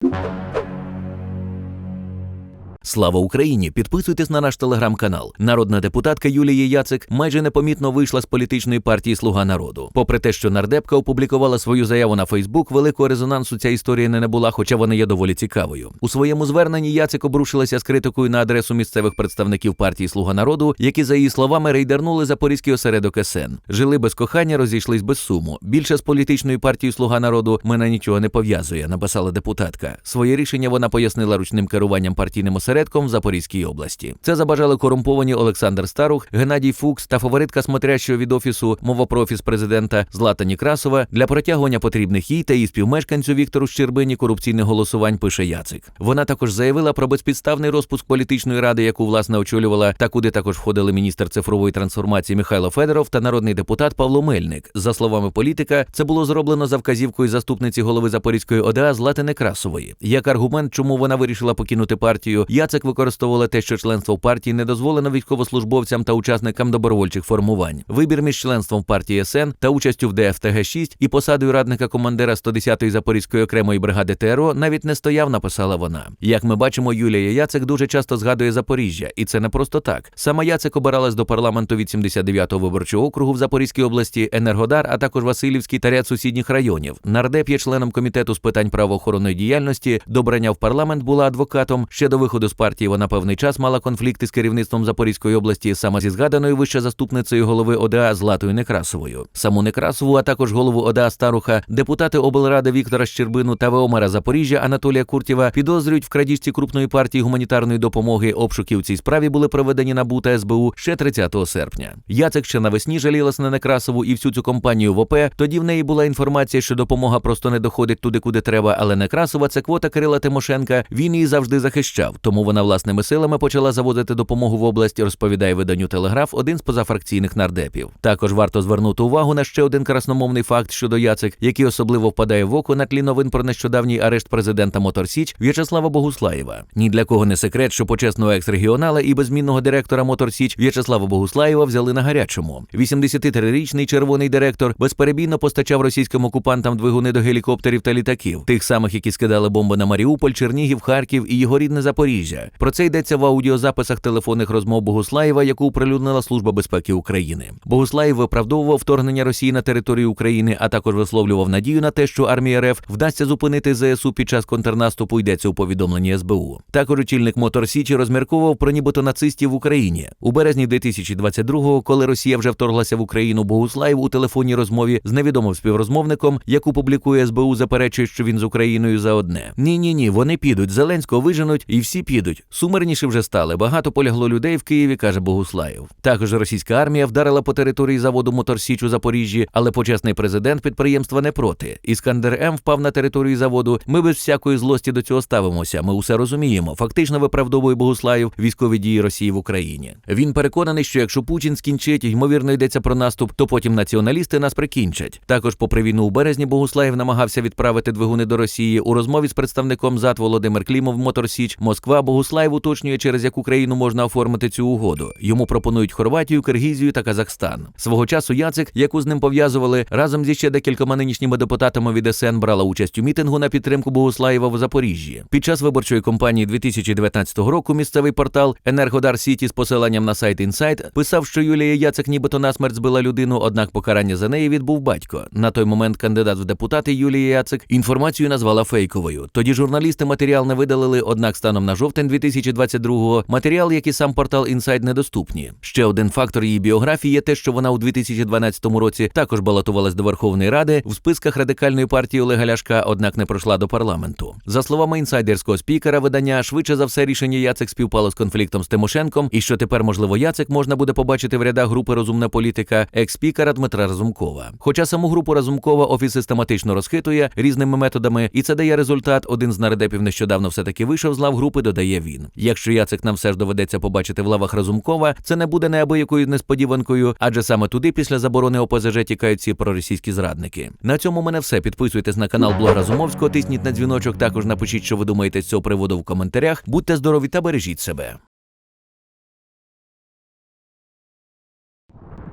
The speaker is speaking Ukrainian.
you. Слава Україні! Підписуйтесь на наш телеграм-канал. Народна депутатка Юлія Яцик майже непомітно вийшла з політичної партії Слуга народу. Попри те, що нардепка опублікувала свою заяву на Фейсбук, великого резонансу ця історія не набула, хоча вона є доволі цікавою. У своєму зверненні Яцик обрушилася з критикою на адресу місцевих представників партії Слуга народу, які, за її словами, рейдернули запорізький осередок СН. Жили без кохання, розійшлись без суму. Більше з політичною партією Слуга народу мене нічого не пов'язує, написала депутатка. Своє рішення вона пояснила ручним керуванням партійним осередком в Запорізькій області. Це забажали корумповані Олександр Старух, Геннадій Фукс та фаворитка смотрящого від офісу мовопрофіс президента Злата Нікрасова для протягування потрібних їй та її співмешканцю Віктору Щербині корупційних голосувань. Пише Яцик. Вона також заявила про безпідставний розпуск політичної ради, яку власне очолювала, та куди також входили міністр цифрової трансформації Михайло Федоров та народний депутат Павло Мельник. За словами політика, це було зроблено за вказівкою заступниці голови Запорізької ОДА Злати Некрасової. Як аргумент, чому вона вирішила покинути партію, Яцик використовувала те, що членство в партії не дозволено військовослужбовцям та учасникам добровольчих формувань. Вибір між членством в партії СН та участю в ДФТГ 6 і посадою радника командира 110-ї Запорізької окремої бригади ТРО навіть не стояв, написала вона. Як ми бачимо, Юлія Яцик дуже часто згадує Запоріжжя, і це не просто так. Сама Яцик обиралась до парламенту від 79-го виборчого округу в Запорізькій області, Енергодар, а також Васильівський та ряд сусідніх районів. Нардеп є членом комітету з питань правоохоронної діяльності. До обрання в парламент була адвокатом. Ще до виходу з партії вона певний час мала конфлікти з керівництвом Запорізької області, саме зі згаданою вище заступницею голови ОДА Златою Некрасовою. Саму Некрасову, а також голову ОДА Старуха, депутати облради Віктора Щербину та ВОМера Запоріжжя Анатолія Куртєва підозрюють в крадіжці крупної партії гуманітарної допомоги. Обшуки в цій справі були проведені на та СБУ ще 30 серпня. Яцек ще навесні жалілась на Некрасову і всю цю компанію в ОП. Тоді в неї була інформація, що допомога просто не доходить туди, куди треба. Але Некрасова це квота Кирила Тимошенка. Він її завжди захищав, тому вона власними силами почала завозити допомогу в область. Розповідає виданню Телеграф один з позафракційних нардепів. Також варто звернути увагу на ще один красномовний факт щодо Яцик, який особливо впадає в око на тлі новин про нещодавній арешт президента Моторсіч В'ячеслава Богуслаєва. Ні для кого не секрет, що почесного екс-регіонала і безмінного директора Моторсіч В'ячеслава Богуслаєва взяли на гарячому. 83-річний червоний директор безперебійно постачав російським окупантам двигуни до гелікоптерів та літаків, тих самих, які скидали бомби на Маріуполь, Чернігів, Харків і його рідне Запоріжжя. Про це йдеться в аудіозаписах телефонних розмов Богуслаєва, яку оприлюднила Служба безпеки України. Богуслаєв виправдовував вторгнення Росії на територію України, а також висловлював надію на те, що армія РФ вдасться зупинити ЗСУ під час контрнаступу. Йдеться у повідомленні СБУ. Також очільник Мотор Січі розмірковував про нібито нацистів в Україні у березні 2022-го, коли Росія вже вторглася в Україну. Богуслаєв у телефонній розмові з невідомим співрозмовником, яку публікує СБУ, заперечує, що він з Україною за одне. Ні, ні, ні, вони підуть. Зеленського виженуть, і всі підуть. Сумирніше вже стали. Багато полягло людей в Києві, каже Богуслаєв. Також російська армія вдарила по території заводу Моторсіч у Запоріжжі, але почесний президент підприємства не проти. Іскандер М впав на територію заводу. Ми без всякої злості до цього ставимося. Ми усе розуміємо. Фактично виправдовує Богуслаєв військові дії Росії в Україні. Він переконаний, що якщо Путін скінчить, ймовірно йдеться про наступ, то потім націоналісти нас прикінчать. Також, попри війну у березні, Богуслаєв намагався відправити двигуни до Росії у розмові з представником ЗАД Володимир Клімов Моторсіч. Москва Богуслаєв уточнює, через яку країну можна оформити цю угоду. Йому пропонують Хорватію, Киргізію та Казахстан. Свого часу Яцик, яку з ним пов'язували, разом зі ще декількома нинішніми депутатами від СН брала участь у мітингу на підтримку Богуслаєва в Запоріжжі. Під час виборчої кампанії 2019 року місцевий портал Енергодар Сіті з посиланням на сайт Інсайт писав, що Юлія Яцик нібито насмерть збила людину, однак покарання за неї відбув батько. На той момент кандидат в депутати Юлія Яцик інформацію назвала фейковою. Тоді журналісти матеріал не видалили, однак станом на жовтень 2022-го матеріал, як і сам портал Інсайт, недоступні. Ще один фактор її біографії є те, що вона у 2012 році також балотувалась до Верховної Ради в списках радикальної партії Олега Ляшка, однак не пройшла до парламенту. За словами інсайдерського спікера видання, швидше за все рішення Яцик співпало з конфліктом з Тимошенком, і що тепер, можливо, Яцик можна буде побачити в рядах групи розумна політика екс-спікера Дмитра Разумкова. Хоча саму групу Разумкова офіс систематично розхитує різними методами, і це дає результат. Один з нардепів нещодавно все таки вийшов з лав групи, додає він. Якщо Яцик нам все ж доведеться побачити в лавах Разумкова, це не буде неабиякою несподіванкою, адже саме туди після заборони ОПЗЖ тікають ці проросійські зрадники. На цьому мене все. Підписуйтесь на канал Блог Разумовського, тисніть на дзвіночок. Також напишіть, що ви думаєте з цього приводу в коментарях. Будьте здорові та бережіть себе.